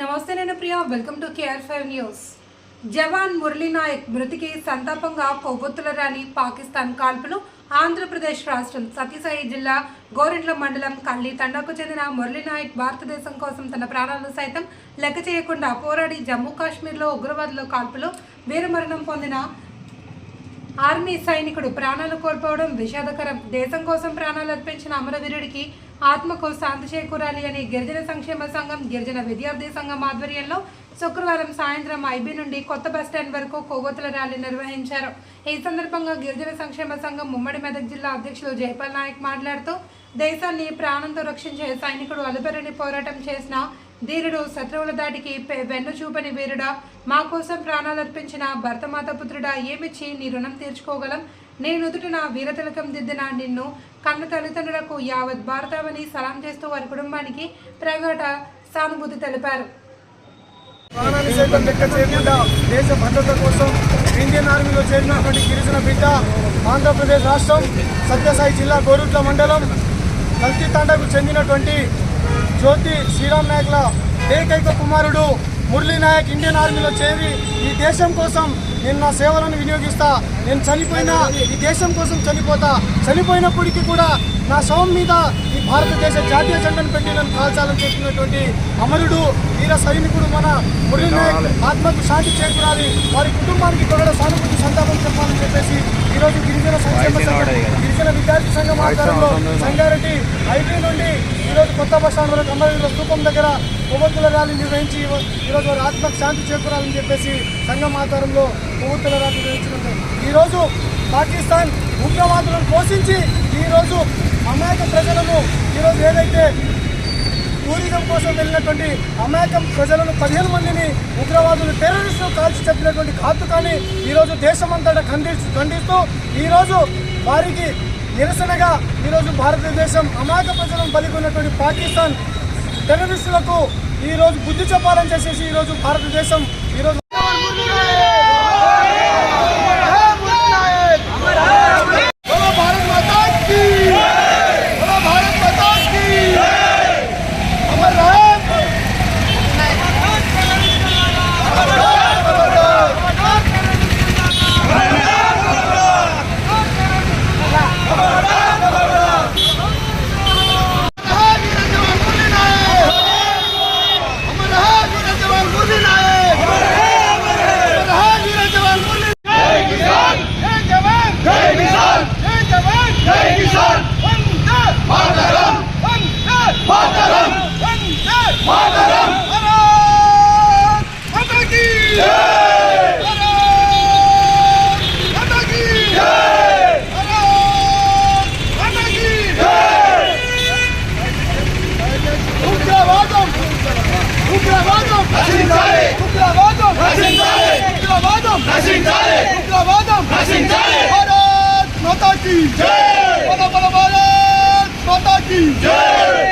నమస్తే నేను Priya. Welcome to KR five news జవాన్ మురళీ నాయక్ మృతికి సంతాపంగా కొవ్వొత్తుల ర్యాలీ పాకిస్తాన్ కాల్పులు. ఆంధ్రప్రదేశ్ రాష్ట్రం సత్యసాయి జిల్లా గోరెంట్ల మండలం కల్లి తండాకు చెందిన మురళీ నాయక్ భారతదేశం కోసం తన ప్రాణాలను సైతం లెక్క చేయకుండా పోరాడి జమ్మూ కాశ్మీర్లో ఉగ్రవాదుల కాల్పులో. వీరమరణం పొందిన ఆర్మీ సైనికుడు ప్రాణాలు కోల్పోవడం విషాదకరం. దేశం కోసం ప్రాణాలు అర్పించిన అమరవీరుడికి ఆత్మకు శాంతి చేకూరాలి అని గిరిజన సంక్షేమ సంఘం గిరిజన విద్యార్థి సంఘం ఆధ్వర్యంలో శుక్రవారం సాయంత్రం ఐబీ నుండి కొత్త బస్టాండ్ వరకు కొవ్వొత్తుల ర్యాలీ నిర్వహించారు. ఈ సందర్భంగా గిరిజన సంక్షేమ సంఘం ఉమ్మడి మెదక్ జిల్లా అధ్యక్షులు జైపాల్ నాయక్ మాట్లాడుతూ దేశాన్ని ప్రాణంతో రక్షించే సైనికుడు అలుపెరని పోరాటం చేసిన ధీరుడు శత్రువుల దాటికి వెన్ను చూపని వీరుడా. మా కోసం ప్రాణాలు అర్పించిన భర్తమాత పుత్రుడా ఏమిచ్చి నీ రుణం తీర్చుకోగలం? నేను నుదుటిన వీరతిలకం దిద్దిన నిన్ను కన్న తల్లిదండ్రులకు యావత్ భారతావని సలాం చేస్తూ వారి కుటుంబానికి ప్రగాఢ సానుభూతి తెలిపారు. ప్రాణాన్ని సైతం లెక్క చేయకుండా దేశ భద్రత కోసం ఇండియన్ ఆర్మీలో చేరినటువంటి గిరిజన బిడ్డ ఆంధ్రప్రదేశ్ రాష్ట్రం సత్యసాయి జిల్లా గోరుట్ల మండలం కల్తీ తండకు చెందినటువంటి జ్యోతి శ్రీరామ్ నాయక్ల ఏకైక కుమారుడు మురళీ నాయక్ ఇండియన్ ఆర్మీలో చేరి ఈ దేశం కోసం నేను నా సేవలను వినియోగిస్తా. నేను చనిపోయినా ఈ దేశం కోసం చనిపోతా. చనిపోయినప్పటికీ కూడా నా శవం మీద ఈ భారతదేశ జాతీయ జెండాను పెట్టి నన్ను కాల్చాలని చెప్పినటువంటి అమరుడు వీర సైనికుడు మన మురళీ నాయక్ ఆత్మకు శాంతి చేకూరాలి. వారి కుటుంబానికి కూడా సానుభూతి సంతాపం చెప్పాలని చెప్పేసి ఈరోజు గిరిజన సంక్షేమ విద్యార్థి సంఘం ఆధ్వర్యంలో సంగారెడ్డి ఐటీ నుండి ఈరోజు కొత్త బస్ స్టాండ్ వరకు అమరవీరుల స్థూపం దగ్గర కొవ్వొత్తుల ర్యాలీ నిర్వహించి ఈరోజు ఆత్మకు శాంతి చేకూరాలని చెప్పేసి సంఘం ఆధ్వర్యంలో కొవ్వొత్తుల ర్యాలీ నిర్వహించడం ఈరోజు పాకిస్తాన్ ఉగ్రవాదులను పోషించి ఈరోజు అమాయక ప్రజలను ఈరోజు ఏదైతే టూరిజం కోసం వెళ్ళినటువంటి అమాయకం ప్రజలను పదిహేను మందిని ఉగ్రవాదులు టెర్రరిస్టులు కాల్చి చెప్పినటువంటి ఘాతుకాన్ని ఈరోజు దేశమంతటా ఖండిస్తూ ఖండిస్తూ ఈరోజు వారికి నిరసనగా ఈరోజు భారతదేశం అమాయక ప్రజలను బలిగొన్నటువంటి పాకిస్తాన్ టెర్రరిస్టులకు ఈరోజు బుద్ధి చెప్పాలని చేసేసి ఈరోజు భారతదేశం ఈరోజు மாதரம். மாதரம். மாதரம். అందరూ